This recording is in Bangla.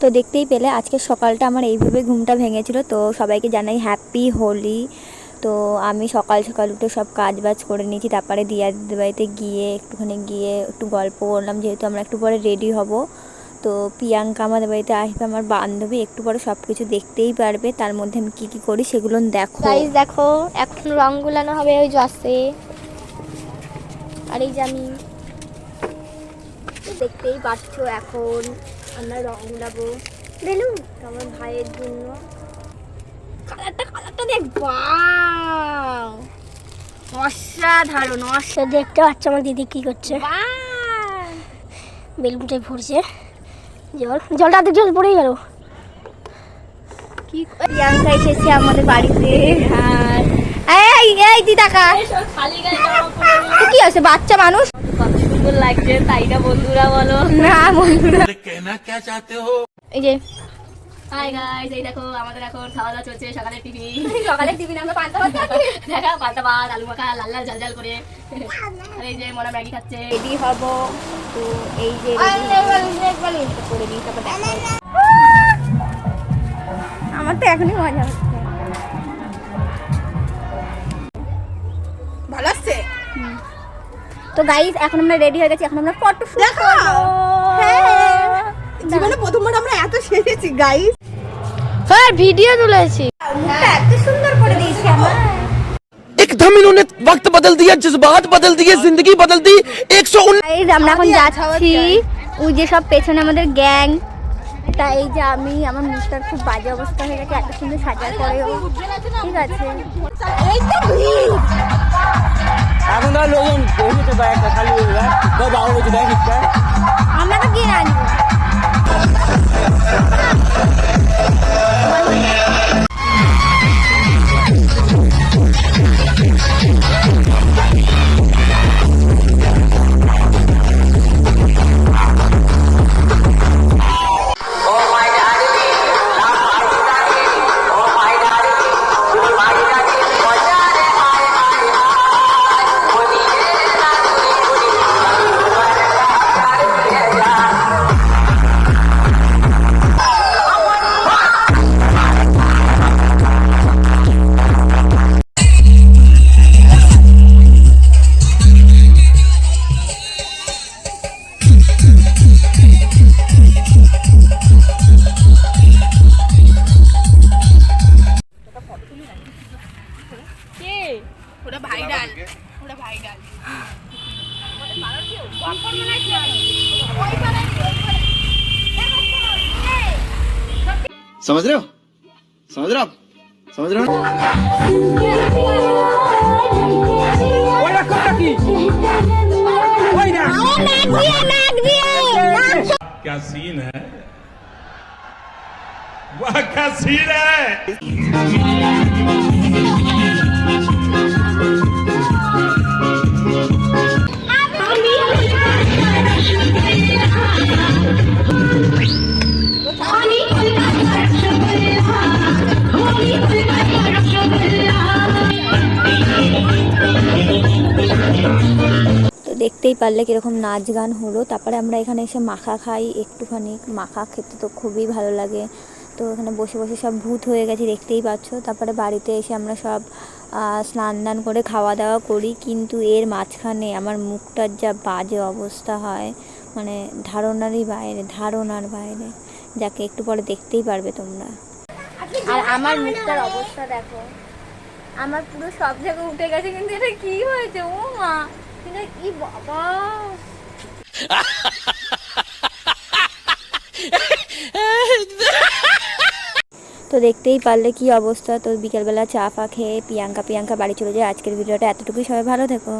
তো দেখতেই পেলে আজকে সকালটা আমার এইভাবে ঘুমটা ভেঙেছিল, তো সবাইকে জানাই হ্যাপি হোলি। তো আমি সকাল সকাল উঠে সব কাজ বাজ করে নিয়েছি, তারপরে দিয়া বাড়িতে গিয়ে একটুখানি গিয়ে একটু গল্প করলাম, যেহেতু আমরা একটু পরে রেডি হব। তো প্রিয়াঙ্কা আমাদের বাড়িতে আসবে, আমার বান্ধবী, একটু পরে সব কিছু দেখতেই পারবে, তার মধ্যে আমি কী কী করি সেগুলো দেখো। দেখো, এখন রং গুলানো হবে ওই জসে আর এই যে আমি দেখতেই পাচ্ছ এখন। আমরা রং গুলাবো বেলুন আমার ভাইয়ের জন্য। কালারটা কালারটা দেখ অসাধারণ সে দেখতে পাচ্ছ আমার দিদি কি করছে। অসাধারণ বেলুনটাই ভরছে। জল জলটা আধেক জল পড়েই গেল। কি প্রিয়াঙ্কা এসেছে আমাদের বাড়িতে। আর এই এই দিদাকা। কি আছে বাচ্চা মানুষ। সুন্দর লাগছে বন্ধুরা বলো বন্ধুরা এই যে দেখো খাওয়া দাওয়া চলছে সকালে সকালে দেখা আলু লাল লাল ঝাল ঝাল করে। আর এই যে খাচ্ছে। হব। আমার তো এখনই মজা হচ্ছে। তো গাইস এখন আমরা রেডি হয়ে গেছি এখন আমরা ফটো শুট দেখাও। হ্যাঁ। জীবনে প্রথমবার আমরা এত সেরেছি গাইস হ্যাঁ ভিডিও তুলেছি মুখটা এত সুন্দর করে দিয়েছি আমার एकदम इन्होंने वक्त बदल दिया जज्बात बदल दिए जिंदगी बदल दी एक सौ গাইস আমরা এখন আমাদের যাচ্ছি যাই। ওই যে সব পেছনে আমাদের গ্যাং তা এই যে আমি আমার মুখটার খুব বাজে অবস্থা হয়ে গেছে এত সুন্দর সাজার পরেও ঠিক আছে এই তো পৌঁছেছে বা একটা খালি হয়ে যায় বাবু বলছে আমরা তো কিনে আনব। ওটা ভাইরাল ওটা ভাইরাল समझ रहे हो समझ रहे हो आप समझ रहे हो क्या सीन है वह क्या सीन है দেখতেই পারলে কীরকম নাচ গান হলো। তারপরে আমরা এখানে এসে মাখা খাই একটুখানি। মাখা খেতে তো খুবই ভালো লাগে। তো এখানে বসে বসে সব ভূত হয়ে গেছে, দেখতেই পাচ্ছ। তারপরে বাড়িতে এসে আমরা সব স্নান দান করে খাওয়া দাওয়া করি। কিন্তু এর মাঝখানে আমার মুখটার যা বাজে অবস্থা হয় মানে ধারণারই বাইরে, ধারণার বাইরে। যাকে একটু পরে দেখতেই পারবে তোমরা। আর আমার মুখটার অবস্থা দেখো। আমার পুরো সব জায়গায় উঠে গেছে, কিন্তু এটা কি হয়েছে? ও মা! 이 봐봐. তো দেখতেই পারলে কি অবস্থা? তো বিকেলবেলা চা ফা খেয়ে প্রিয়াঙ্কা পিয়াঙ্কা বাড়ি চলে যায়। আজকের ভিডিওটা এতটুকুই। সবাই ভালো থেকো।